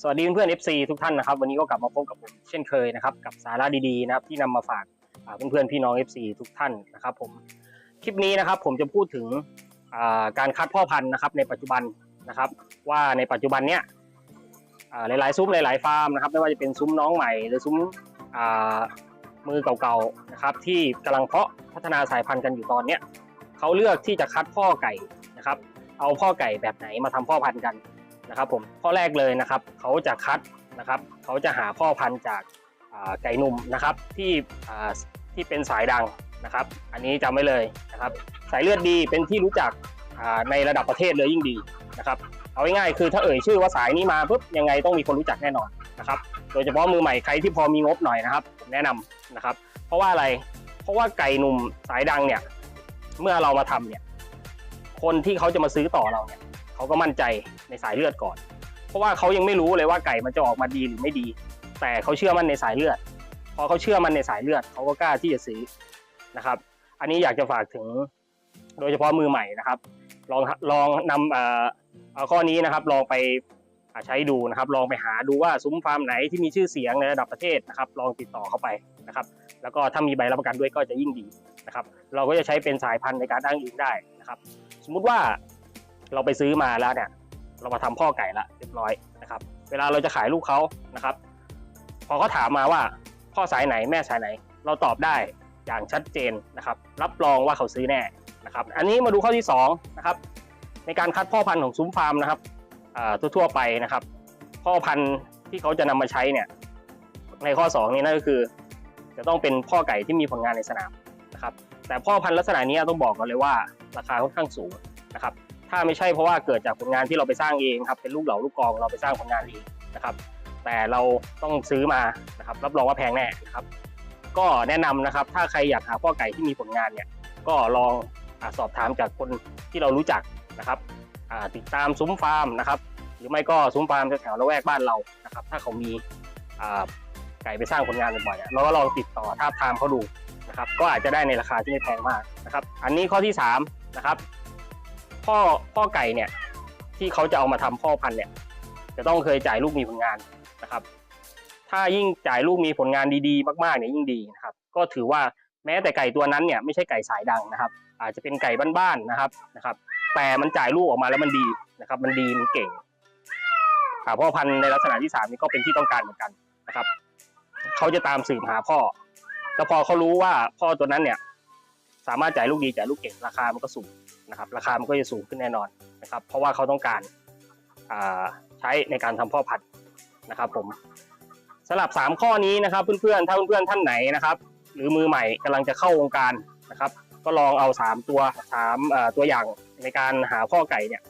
สวัสดีเพื่อนๆ FC ทุกท่านนะครับ วันนี้ก็กลับมาพบกับผมเช่นเคยนะครับ กับสาระดีๆนะครับที่นำมาฝากอ่าเพื่อนๆพี่น้อง FC ทุกท่านนะครับผมคลิปนี้นะครับผมจะพูดถึงการคัดพ่อพันธุ์นะครับในปัจจุบันนะครับ ว่าในปัจจุบันเนี้ยหลายๆซุ้มหลายๆฟาร์มนะครับ ไม่ว่าจะเป็นซุ้มน้องใหม่ หรือซุ้มมือเก่าๆนะครับที่กำลังเพาะพัฒนาสายพันธุ์กันอยู่ตอนเนี้ยเขาเลือกที่จะคัดพ่อไก่นะครับ เอาพ่อไก่แบบไหนมาทำพ่อพันธุ์กัน นะครับผมข้อแรกเลยนะครับเขาจะคัดนะครับเขาจะหาพ่อพันธุ์จากไก่หนุ่มนะครับที่ที่เป็นสายดังนะครับ อันนี้จำไว้เลยนะครับ สายเลือดดีเป็นที่รู้จักในระดับประเทศเลยยิ่งดีนะครับเอาง่ายๆคือถ้าเอ่ยชื่อว่าสายนี้มาปุ๊บยังไงต้องมีคนรู้จักแน่นอนนะครับ โดยเฉพาะมือใหม่ใครที่พอมีงบหน่อยนะครับผมแนะนำนะครับ เพราะว่าอะไรเพราะว่าไก่หนุ่มสายดังเนี่ยเมื่อเรามาทำเนี่ยคนที่เขาจะมาซื้อต่อเราเนี่ยเขาก็มั่นใจ ในสายเลือดก่อน เพราะว่าเขายังไม่รู้เลยว่าไก่มันจะออกมาดีหรือไม่ดี แต่เขาเชื่อมั่นในสายเลือด พอเขาเชื่อมั่นในสายเลือดเขาก็กล้าที่จะซื้อนะครับ อันนี้อยากจะฝากถึงโดยเฉพาะมือใหม่นะครับ ลองลองนำเอ่อเอาข้อนี้นะครับ ลองไปใช้ดูนะครับ ลองไปหาดูว่าซุ้มฟาร์มไหนที่มีชื่อเสียงในระดับประเทศนะครับ ลองติดต่อเข้าไปนะครับ แล้วก็ถ้ามีใบรับประกันด้วยก็จะยิ่งดีนะครับ เราก็จะใช้เป็นสายพันธุ์ในการอ้างอิงได้นะครับ สมมุติว่าเราไปซื้อมาแล้วเนี่ย เรามาทำพ่อไก่ละเรียบร้อยนะครับ เวลาเราจะขายลูกเขานะครับ พอเขาถามมาว่าพ่อสายไหนแม่สายไหน เราตอบได้อย่างชัดเจนนะครับ รับรองว่าเขาซื้อแน่นะครับ อันนี้มาดูข้อที่สองนะครับในการคัดพ่อพันธุ์ของซุ้มฟาร์มนะครับทั่วๆไปนะครับ พ่อพันธุ์ที่เขาจะนำมาใช้เนี่ยในข้อสองนี่นั่นก็คือ จะต้องเป็นพ่อไก่ที่มีผลงานในสนามนะครับ แต่พ่อพันธุ์ลักษณะนี้ต้องบอกกันเลยว่าราคาค่อนข้างสูงนะครับ ถ้าไม่ใช่เพราะว่าเกิดจากผลงานที่เราไปสร้างเองครับเป็นลูกเหล่าลูกกองเราไปสร้างผลงานเองนะครับแต่เราต้องซื้อมานะครับรับรองว่าแพงแน่นะครับก็แนะนำนะครับถ้าใครอยากหาพ่อไก่ที่มีผลงานเนี่ยก็ลองอสอบถามจากคนที่เรารู้จักนะครับติดตามซุ้มฟาร์มนะครับหรือไม่ก็ซุ้มฟาร์มแถวๆละแวกบ้านเรานะครับถ้าเขามีไก่ไปสร้างผลงานบ่อยๆเราก็ลองติดต่อท้าทามเขาดูนะครับก็อาจจะได้ในราคาที่ไม่แพงมากนะครับอันนี้ข้อที่สามนะครับ พ่อพ่อไก่เนี่ย ที่เขาจะเอามาทำพ่อพันธุ์เนี่ย จะต้องเคยจ่ายลูกมีผลงานนะครับ ถ้ายิ่งจ่ายลูกมีผลงานดีๆ มากๆเนี่ยยิ่งดีนะครับ ก็ถือว่าแม้แต่ไก่ตัวนั้นเนี่ยไม่ใช่ไก่สายดังนะครับ อาจจะเป็นไก่บ้านๆนะครับนะครับ แต่มันจ่ายลูกออกมาแล้วมันดีนะครับ มันดีมันเก่งอ่าพ่อพันธุ์ในลักษณะที่สามนี่ก็เป็นที่ต้องการเหมือนกันนะครับเขาจะตามสืบหาพ่อแล้วพอเขารู้ว่าพ่อตัวนั้นเนี่ย สามารถจ่ายลูกดีจ่ายลูกเก่งราคามันก็สูงนะครับ ราคามันก็จะสูงขึ้นแน่นอนนะครับ เพราะว่าเขาต้องการใช้ในการทำพ่อพันธุ์นะครับ ผมสำหรับ 3 ข้อนี้นะครับ เพื่อนๆถ้าเพื่อนๆท่านไหนนะครับ หรือมือใหม่กำลังจะเข้าวงการนะครับ ก็ลองเอา 3 ตัว3ตัวอย่างในการหาพ่อไก่เนี่ย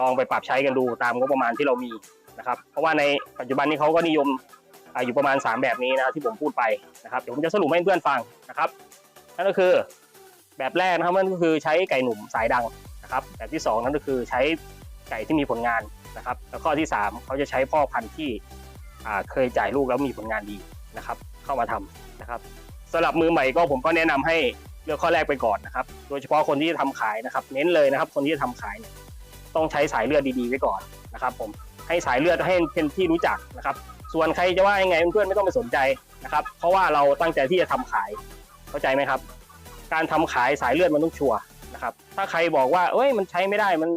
ลองไปปรับใช้กันดูตามงบประมาณที่เรามีนะครับ เพราะว่าในปัจจุบันนี้เขาก็นิยมออยู่ประมาณ 3 แบบนี้นะที่ผมพูดไปนะครับเดี๋ยวผมจะสรุปให้เพื่อนฟังนะครับนั่นก็คือ แบบแรกนะครับนั่นก็คือใช้ไก่หนุ่มสายดังนะครับแบบที่สองนั่นก็คือใช้ไก่ที่มีผลงานนะครับ แล้วข้อที่สามเขาจะใช้พ่อพันธุ์ที่เคยจ่ายลูกแล้วมีผลงานดีนะครับ เข้ามาทำนะครับสำหรับมือใหม่ก็ผมก็แนะนำให้เลือกข้อแรกไปก่อนนะครับ โดยเฉพาะคนที่จะทำขายนะครับ เน้นเลยนะครับ คนที่จะทำขายเนี่ยต้องใช้สายเลือดดีๆไว้ก่อนนะครับผมให้สายเลือดให้เป็นที่รู้จักนะครับ ส่วนใครจะว่ายังไงเพื่อนๆไม่ต้องไปสนใจนะครับ เพราะว่าเราตั้งใจที่จะทำขายเข้าใจไหมครับ การทำขายสายเลือดมันต้องชัวร์นะครับ ถ้าใครบอกว่าเอ้ยมันใช้ไม่ได้มัน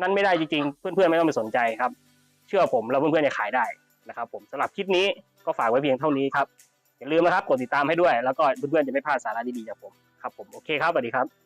นั่นไม่ได้จริงๆ เพื่อนๆไม่ต้องไปสนใจครับ เชื่อผมแล้วเพื่อนๆจะขายได้นะครับ ผมสำหรับคลิปนี้ก็ฝากไว้เพียงเท่านี้ครับอย่าลืมนะครับกดติดตามให้ด้วย แล้วก็เพื่อนๆจะไม่พลาดสาระดีๆจากผมครับผมโอเคครับสวัสดีครับ